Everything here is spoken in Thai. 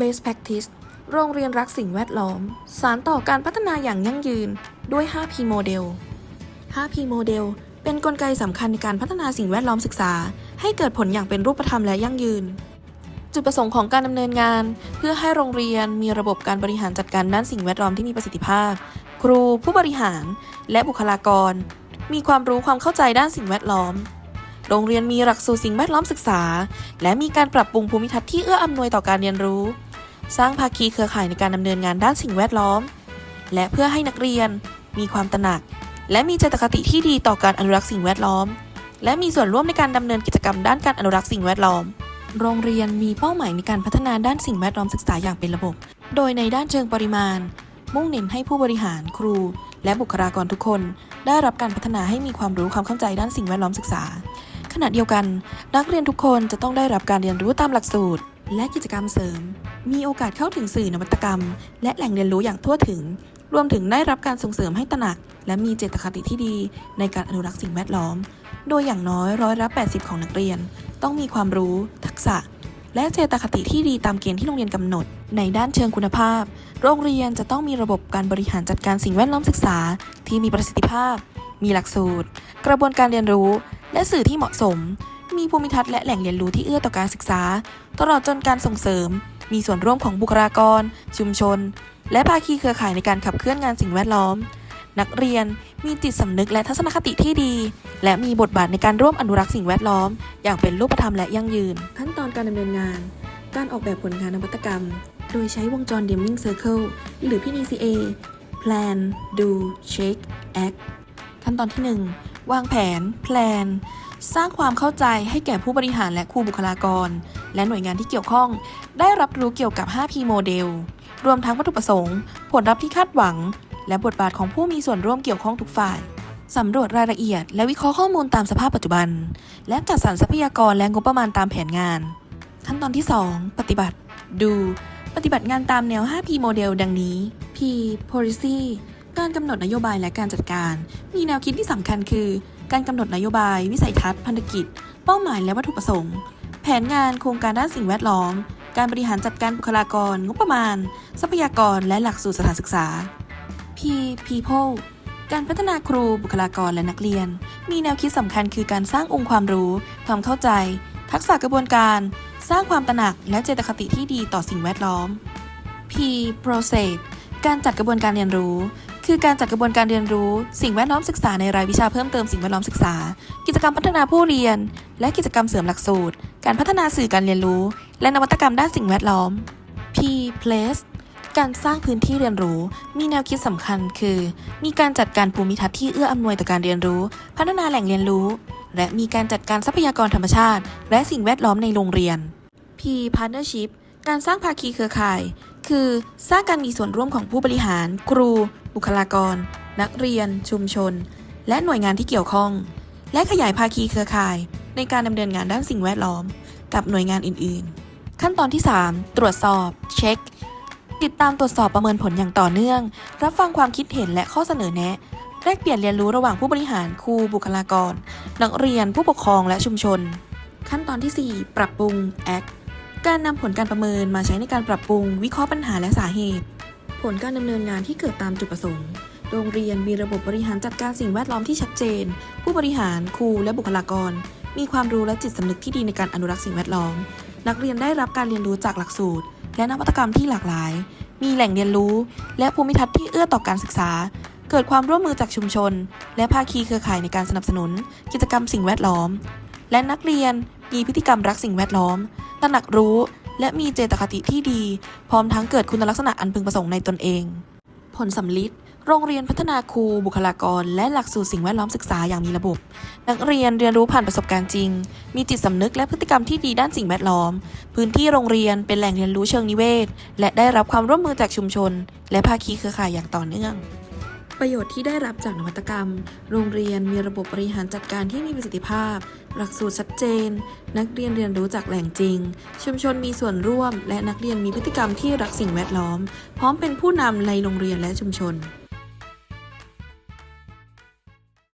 Best Practice โรงเรียนรักสิ่งแวดล้อม สารต่อการพัฒนาอย่างยั่งยืนด้วย 5P โมเดล 5P โมเดลเป็นนกลไกสำคัญในการพัฒนาสิ่งแวดล้อมศึกษา ให้เกิดผลอย่างเป็นรูปธรรมและยั่งยืน จุดประสงค์ของการดำเนินงาน เพื่อให้โรงเรียนมีระบบการบริหารจัดการด้านสิ่งแวดล้อมที่มีประสิทธิภาพ ครู ผู้บริหาร และบุคลากร มีความรู้ความเข้าใจด้านสิ่งแวดล้อมโรงเรียนมีหลักสูตรสิ่งแวดล้อมศึกษา และมีการปรับปรุงภูมิทัศน์ที่เอื้ออำนวยต่อการเรียนรู้ สร้างภาคีเครือข่ายในการดำเนินงานด้านสิ่งแวดล้อม และเพื่อให้นักเรียนมีความตระหนัก และมีเจตคติที่ดีต่อการอนุรักษ์สิ่งแวดล้อม และมีส่วนร่วมในการดำเนินกิจกรรมด้านการอนุรักษ์สิ่งแวดล้อม โรงเรียนมีเป้าหมายในการพัฒนาด้านสิ่งแวดล้อมศึกษาอย่างเป็นระบบ โดยในด้านเชิงปริมาณ มุ่งเน้นให้ผู้บริหารครู และบุคลากรทุกคน ได้รับการพัฒนาให้มีความรู้ความเข้าใจด้านสิ่งแวดล้อมศึกษา ขณะเดียวกัน นักเรียนทุกคนจะต้องได้รับการเรียนรู้ตามหลักสูตร และกิจกรรมเสริม มีโอกาสเข้าถึงสื่อนวัตกรรม และแหล่งเรียนรู้อย่างทั่วถึง รวมถึงได้รับการส่งเสริมให้ตระหนัก และมีเจตคติที่ดีในการอนุรักษ์สิ่งแวดล้อม โดยอย่างน้อยร้อยละ80 ของนักเรียน ต้องมีความรู้ ทักษะ และเจตคติที่ดีตามเกณฑ์ที่โรงเรียนกำหนด ในด้านเชิงคุณภาพ โรงเรียนจะต้องมีระบบการบริหารจัดการสิ่งแวดล้อมศึกษา ที่มีประสิทธิภาพ มีหลักสูตร กระบวนการเรียนรู้ และสื่อที่เหมาะสม มีภูมิทัศน์และแหล่งเรียนรู้ที่เอื้อต่อการศึกษา ตลอดจนการส่งเสริม มีส่วนร่วมของบุคลากร ชุมชน และภาคีเครือข่ายในการขับเคลื่อนงานสิ่งแวดล้อม นักเรียนมีจิตสำนึกและทัศนคติที่ดี และมีบทบาทในการร่วมอนุรักษ์สิ่งแวดล้อม อย่างเป็นรูปธรรมและยั่งยืน ขั้นตอนการดำเนินงาน การออกแบบผลงานนวัตกรรม โดยใช้วงจร Deming Circle หรือ PDCA Plan Do Check Act ขั้นตอนที่ 1 วางแผน Plan สร้างความเข้าใจให้แก่ผู้บริหารและครูบุคลากร และหน่วยงานที่เกี่ยวข้อง ได้รับรู้เกี่ยวกับ 5P โมเดล รวมทั้งวัตถุประสงค์ ผลลัพธ์ที่คาดหวัง และบทบาทของผู้มีส่วนร่วมเกี่ยวข้องทุกฝ่ายสำรวจรายละเอียด และวิเคราะห์ข้อมูลตามสภาพปัจจุบัน และจัดสรรทรัพยากรและงบประมาณตามแผนงาน ขั้นตอนที่ 2 ปฏิบัติ ดู ปฏิบัติงานตามแนว 5P โมเดล ดังนี้ P policy การกำหนดนโยบายและการจัดการ มีแนวคิดที่สำคัญคือ การกำหนดนโยบาย วิสัยทัศน์พันธกิจ เป้าหมายและวัตถุประสงค์ แผนงานโครงการด้านสิ่งแวดล้อม การบริหารจัดการบุคลากร งบประมาณ ทรัพยากรและหลักสูตรสถานศึกษา P people การพัฒนาครูบุคลากรและนักเรียน มีแนวคิดสำคัญคือการสร้างองค์ความรู้ ความเข้าใจ ทักษะกระบวนการ สร้างความตระหนัก และเจตคติที่ดีต่อสิ่งแวดล้อม P process การจัดกระบวนการเรียนรู้ คือการจัดกระบวนการเรียนรู้ สิ่งแวดล้อมศึกษาในรายวิชาเพิ่มเติมสิ่งแวดล้อมศึกษา กิจกรรมพัฒนาผู้เรียน และกิจกรรมเสริมหลักสูตร การพัฒนาสื่อการเรียนรู้ และนวัตกรรมด้านสิ่งแวดล้อม P place การสร้างพื้นที่เรียนรู้ มีแนวคิดสำคัญคือ มีการจัดการภูมิทัศน์ที่เอื้ออำนวยต่อการเรียนรู้ พัฒนาแหล่งเรียนรู้ และมีการจัดการทรัพยากรธรรมชาติ และสิ่งแวดล้อมในโรงเรียน P partnership การสร้างภาคีเครือข่าย คือ สร้างการมีส่วนร่วมของผู้บริหาร ครู บุคลากร นักเรียน ชุมชน และหน่วยงานที่เกี่ยวข้อง และขยายภาคีเครือข่าย ในการดำเนินงานด้านสิ่งแวดล้อม กับหน่วยงานอื่น ๆ ขั้นตอนที่ 3 ตรวจสอบ เช็ค ติดตามตรวจสอบประเมินผลอย่างต่อเนื่อง รับฟังความคิดเห็นและข้อเสนอแนะแลกเปลี่ยนเรียนรู้ระหว่างผู้บริหารครูบุคลากร นักเรียนผู้ปกครองและชุมชน ขั้นตอนที่ 4 ปรับปรุง Act การนำผลการประเมินมาใช้ในการปรับปรุง วิเคราะห์ปัญหาและสาเหตุ ผลการดำเนินงานที่เกิดตามจุดประสงค์ โรงเรียนมีระบบบริหารจัดการสิ่งแวดล้อมที่ชัดเจน ผู้บริหาร ครู และบุคลากร มีความรู้และจิตสำนึกที่ดีในการอนุรักษ์สิ่งแวดล้อม นักเรียนได้รับการเรียนรู้จากหลักสูตร และนวัตกรรมที่หลากหลาย มีแหล่งเรียนรู้ และภูมิทัศน์ที่เอื้อต่อการศึกษา เกิดความร่วมมือจากชุมชน และภาคีเครือข่ายในการสนับสนุน กิจกรรมสิ่งแวดล้อม และนักเรียนมีพฤติกรรมรักสิ่งแวดล้อม ตระหนักรู้ และมีเจตคติที่ดี พร้อมทั้งเกิดคุณลักษณะอันพึงประสงค์ในตนเอง ผลสำลิดโรงเรียนพัฒนาครูบุคลากร และหลักสูตรสิ่งแวดล้อมศึกษาอย่างมีระบบ นักเรียนเรียนรู้ผ่านประสบการณ์จริง มีจิตสำนึกและพฤติกรรมที่ดีด้านสิ่งแวดล้อม พื้นที่โรงเรียนเป็นแหล่งเรียนรู้เชิงนิเวศ และได้รับความร่วมมือจากชุมชน และภาคีเครือข่ายอย่างต่อเนื่องประโยชน์ที่ได้รับจากนวัตกรรม โรงเรียนมีระบบบริหารจัดการที่มีประสิทธิภาพ หลักสูตรชัดเจน นักเรียนเรียนรู้จากแหล่งจริง ชุมชนมีส่วนร่วม และนักเรียนมีพฤติกรรมที่รักสิ่งแวดล้อม พร้อมเป็นผู้นำในโรงเรียนและชุมชน